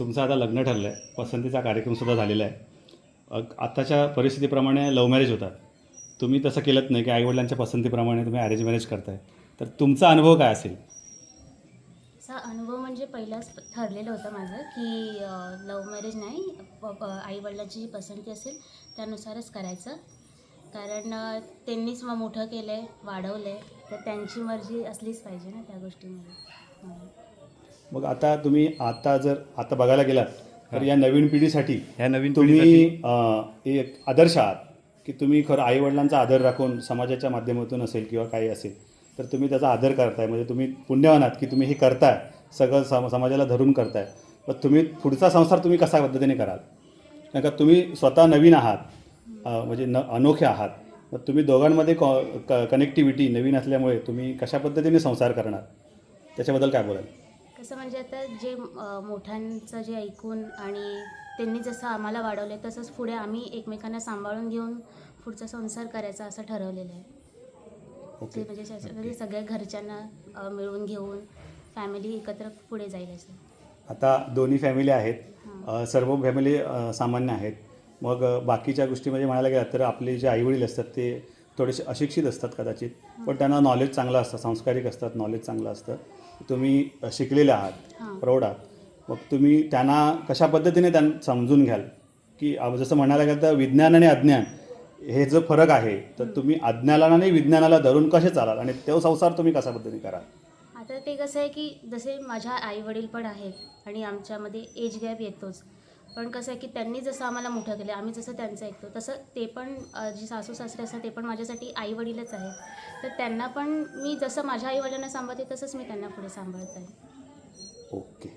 तुमचं आता लग्न ठरलं आहे पसंतीचा कार्यक्रमसुद्धा झालेला आहे. आत्ताच्या परिस्थितीप्रमाणे लव्ह मॅरेज होतात. तुम्ही तसं केलंच नाही की आईवडिलांच्या पसंतीप्रमाणे तुम्ही अरेंज मॅरेज करताय. तर तुमचा अनुभव काय असेल? असा अनुभव म्हणजे पहिलाच ठरलेलं होतं माझं की लव्ह मॅरेज नाही आईवडिलांची जी पसंती असेल त्यानुसारच करायचं. कारण त्यांनीच मग मोठं केलं आहे वाढवलं आहे तर त्यांची मर्जी असलीच पाहिजे ना त्या गोष्टीमध्ये मग आता तुम्ही आता जर आता बघायला गेलात तर या नवीन पिढीसाठी ह्या नवीन तुम्ही एक आदर्श आहात की तुम्ही खरं आईवडिलांचा आदर राखून समाजाच्या माध्यमातून असेल किंवा काही असेल तर तुम्ही त्याचा आदर करताय. म्हणजे तुम्ही पुण्यवान आहात की तुम्ही हे करताय. सगळं सम समाजाला धरून करताय. पण तुम्ही पुढचा संसार तुम्ही कशा पद्धतीने कराल? कारण का तुम्ही स्वतः नवीन आहात म्हणजे न अनोखे आहात. मग तुम्ही दोघांमध्ये क कनेक्टिव्हिटी नवीन असल्यामुळे तुम्ही कशा पद्धतीने संसार करणार? त्याच्याबद्दल काय बोलाल? कसं म्हणजे आता जे मोठ्यांचं जे ऐकून आणि त्यांनी जसं आम्हाला वाढवलं आहे तसंच पुढे आम्ही एकमेकांना सांभाळून घेऊन पुढचा संसार करायचा असं ठरवलेलं आहे. ओके. ते म्हणजे म्हणजे सगळ्या घरच्यांना मिळून घेऊन फॅमिली एकत्र पुढे जाईल असं. आता दोन्ही फॅमिली आहेत. सर्व फॅमिली सामान्य आहेत. मग बाकीच्या गोष्टी म्हणजे म्हणायला गेलं तर आपले जे आईवडील असतात ते थोडेसे अशिक्षित असतात कदाचित पण त्यांना नॉलेज चांगलं असतं सांस्कारिक असतात नॉलेज चांगलं असतं. तुम्ही शिकलेले आहात प्रौढ आहात. मग तुम्ही त्यांना कशा पद्धतीने त्यांना समजून घ्याल? की जसं म्हणायला गेलं तर विज्ञान आणि अज्ञान हे जो फरक आहे तर तुम्ही अज्ञानाला आणि विज्ञानाला धरून कसे चालाल? आणि तो संसार तुम्ही कशा पद्धतीने कराल? आता ते कसं आहे की जसे माझ्या आई वडील पण आहेत आणि आमच्यामध्ये एज गॅप येतोच. पण कसं आहे की त्यांनी जसं आम्हाला मोठं केलं आम्ही जसं त्यांचं ऐकतो तसं ते पण जी सासू सासरे असतात ते पण माझ्यासाठी आई वडीलच आहेत. तर त्यांना पण मी जसं माझ्या आई वडिलांना सांभाळते तसंच मी त्यांना पुढे सांभाळत आहे ओके.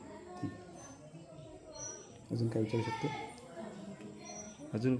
ठीक. अजून काय विचारू शकतो? अजून